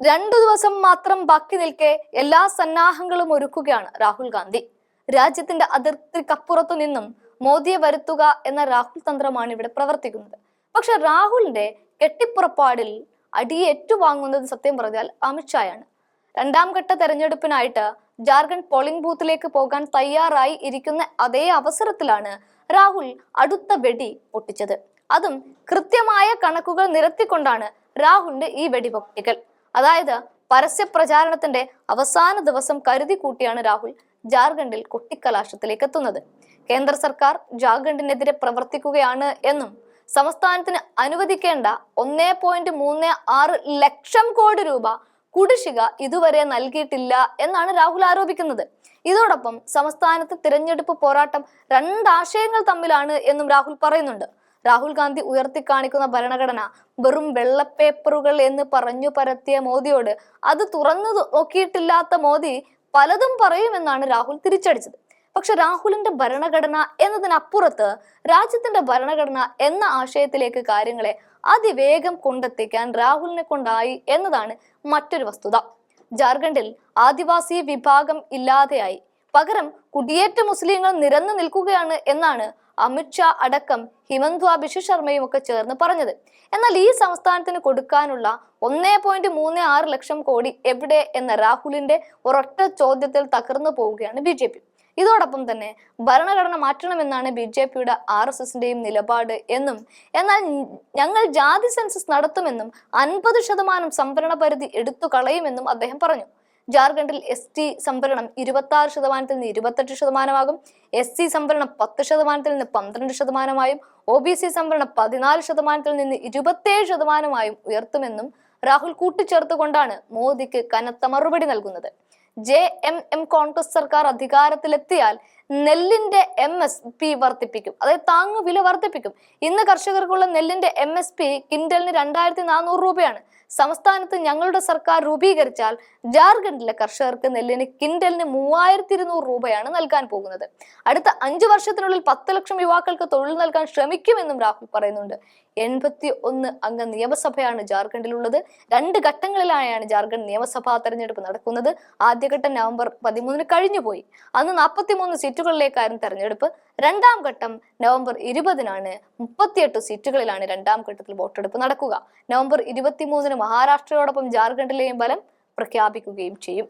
രണ്ടു ദിവസം മാത്രം ബാക്കി നിൽക്കെ എല്ലാ സന്നാഹങ്ങളും ഒരുക്കുകയാണ് രാഹുൽ ഗാന്ധി. രാജ്യത്തിന്റെ അതിർത്തിക്കപ്പുറത്തു നിന്നും മോദിയെ വരുത്തുക എന്ന രാഹുൽ തന്ത്രമാണ് ഇവിടെ പ്രവർത്തിക്കുന്നത്. പക്ഷെ രാഹുലിന്റെ കെട്ടിപ്പുറപ്പാടിൽ അടിയേറ്റുവാങ്ങുന്നത് സത്യം പറഞ്ഞാൽ അമിത്ഷായാണ് രണ്ടാം ഘട്ട തെരഞ്ഞെടുപ്പിനായിട്ട് ജാർഖണ്ഡ് പോളിംഗ് ബൂത്തിലേക്ക് പോകാൻ തയ്യാറായി ഇരിക്കുന്ന അതേ അവസരത്തിലാണ് രാഹുൽ അടുത്ത വെടി പൊട്ടിച്ചത്. അതും കൃത്യമായ കണക്കുകൾ നിരത്തിക്കൊണ്ടാണ് രാഹുലിന്റെ ഈ വെടി പൊട്ടിക്കൽ അതായത് പരസ്യ പ്രചാരണത്തിന്റെ അവസാന ദിവസം കരുതി കൂട്ടിയാണ് രാഹുൽ ജാർഖണ്ഡിൽ കൊട്ടിക്കലാശത്തിലേക്ക് എത്തുന്നത്. കേന്ദ്ര സർക്കാർ ജാർഖണ്ഡിനെതിരെ പ്രവർത്തിക്കുകയാണ് എന്നും സംസ്ഥാനത്തിന് അനുവദിക്കേണ്ട ഒന്നേ പോയിന്റ് മൂന്ന് ആറ് ലക്ഷം കോടി രൂപ കുടിശ്ശിക ഇതുവരെ നൽകിയിട്ടില്ല എന്നാണ് രാഹുൽ ആരോപിക്കുന്നത്. ഇതോടൊപ്പം സംസ്ഥാനത്ത് തിരഞ്ഞെടുപ്പ് പോരാട്ടം രണ്ടാശയങ്ങൾ തമ്മിലാണ് എന്നും രാഹുൽ പറയുന്നുണ്ട്. രാഹുൽ ഗാന്ധി ഉയർത്തിക്കാണിക്കുന്ന ഭരണഘടന വെറും വെള്ളപ്പേപ്പറുകൾ എന്ന് പറഞ്ഞു പരത്തിയ മോദിയോട് അത് തുറന്നു നോക്കിയിട്ടില്ലാത്ത മോദി പലതും പറയുമെന്നാണ് രാഹുൽ തിരിച്ചടിച്ചത്. പക്ഷെ രാഹുലിന്റെ ഭരണഘടന എന്നതിനപ്പുറത്ത് രാജ്യത്തിന്റെ ഭരണഘടന എന്ന ആശയത്തിലേക്ക് കാര്യങ്ങളെ അതിവേഗം കൊണ്ടെത്തിക്കാൻ രാഹുലിനെ കൊണ്ടായി എന്നതാണ് മറ്റൊരു വസ്തുത. ജാർഖണ്ഡിൽ ആദിവാസി വിഭാഗം ഇല്ലാതെയായി. പകരം കുടിയേറ്റ മുസ്ലിങ്ങൾ നിരന്നു നിൽക്കുകയാണ് എന്നാണ് അമിത്ഷാ അടക്കം ഹിമന്ത്വ ബിശ്വ ശർമ്മയും ഒക്കെ ചേർന്ന് പറഞ്ഞത്. എന്നാൽ ഈ സംസ്ഥാനത്തിന് കൊടുക്കാനുള്ള ഒന്നേ പോയിന്റ് മൂന്ന് ആറ് ലക്ഷം കോടി എവിടെ എന്ന രാഹുലിന്റെ ഒരൊറ്റ ചോദ്യത്തിൽ തകർന്നു പോവുകയാണ് ബി ജെ പി. ഇതോടൊപ്പം തന്നെ ഭരണഘടന മാറ്റണമെന്നാണ് ബി ജെ പിയുടെ ആർ എസ് എസിന്റെയും നിലപാട് എന്നും എന്നാൽ ഞങ്ങൾ ജാതി സെൻസസ് നടത്തുമെന്നും അൻപത് ശതമാനം സംവരണ പരിധി എടുത്തു കളയുമെന്നും അദ്ദേഹം പറഞ്ഞു. ജാർഖണ്ഡിൽ എസ് ടി സംവരണം ഇരുപത്തി ആറ് ശതമാനത്തിൽ നിന്ന് ഇരുപത്തെട്ട് ശതമാനമാകും. എസ് സി സംവരണം പത്ത് ശതമാനത്തിൽ നിന്ന് പന്ത്രണ്ട് ശതമാനമായും ഒ ബി സി സംവരണം പതിനാല് ശതമാനത്തിൽ നിന്ന് ഇരുപത്തേഴ് ശതമാനമായും ഉയർത്തുമെന്നും രാഹുൽ കൂട്ടിച്ചേർത്തുകൊണ്ടാണ് മോദിക്ക് കനത്ത മറുപടി നൽകുന്നത്. ജെ എം എം കോൺഗ്രസ് സർക്കാർ അധികാരത്തിലെത്തിയാൽ നെല്ലിന്റെ എം എസ് പി വർദ്ധിപ്പിക്കും. അതായത് താങ്ങു വില വർദ്ധിപ്പിക്കും. ഇന്ന് കർഷകർക്കുള്ള നെല്ലിന്റെ എം എസ് പി കിൻഡലിന് രണ്ടായിരത്തി നാനൂറ് രൂപയാണ്. സംസ്ഥാനത്ത് ഞങ്ങളുടെ സർക്കാർ രൂപീകരിച്ചാൽ ജാർഖണ്ഡിലെ കർഷകർക്ക് നെല്ലിന് കിൻഡലിന് മൂവായിരത്തി ഇരുന്നൂറ് രൂപയാണ് നൽകാൻ പോകുന്നത്. അടുത്ത അഞ്ചു വർഷത്തിനുള്ളിൽ പത്ത് ലക്ഷം യുവാക്കൾക്ക് തൊഴിൽ നൽകാൻ ശ്രമിക്കുമെന്നും രാഹുൽ പറയുന്നുണ്ട്. എൺപത്തി ഒന്ന് അംഗ നിയമസഭയാണ് ജാർഖണ്ഡിലുള്ളത്. രണ്ട് ഘട്ടങ്ങളിലായാണ് ജാർഖണ്ഡ് നിയമസഭാ തെരഞ്ഞെടുപ്പ് നടക്കുന്നത്. ആദ്യഘട്ടം നവംബർ പതിമൂന്നിന് കഴിഞ്ഞുപോയി. അന്ന് നാൽപ്പത്തി മൂന്ന് സീറ്റുകളിലേക്കായിരുന്നു തെരഞ്ഞെടുപ്പ്. രണ്ടാം ഘട്ടം നവംബർ ഇരുപതിനാണ് മുപ്പത്തിയെട്ട് സീറ്റുകളിലാണ് രണ്ടാം ഘട്ടത്തിൽ വോട്ടെടുപ്പ് നടക്കുക. നവംബർ ഇരുപത്തിമൂന്നിന് മഹാരാഷ്ട്രയോടൊപ്പം ജാർഖണ്ഡിലെയും ഫലം പ്രഖ്യാപിക്കുകയും ചെയ്യും.